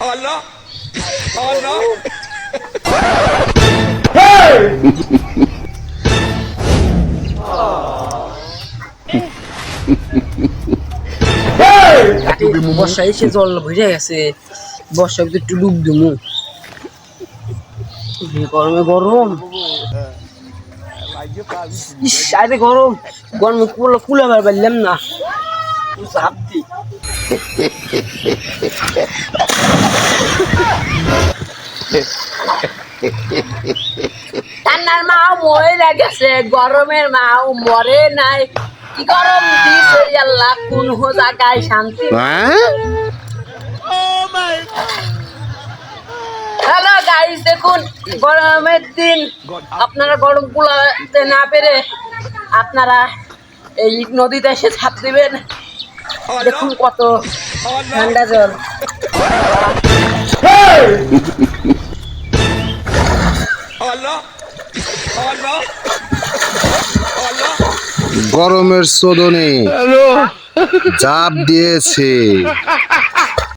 Allah! Allah! বর্ষা এসে জল ভরে গেছে বর্ষা একটু ডুব দিমু গরমে গরম ইস, আরে গরম গরমে কুলা কুলাবার পারলাম না ঝাপ দি ঠান্ডার মাও মরে গেছে গরমের মাও মরে নাই কি গরম দিছে আল্লাহ কোন হো জায়গায় শান্তি হ্যালো গাইস দেখুন গরমের দিন আপনারা গরম কুলাতে না পেরে আপনারা এই নদীতে এসে ছাপ দিবেন। দেখুন কত ঠান্ডা জল! গরমের শোধনে জাপ দিয়েছে।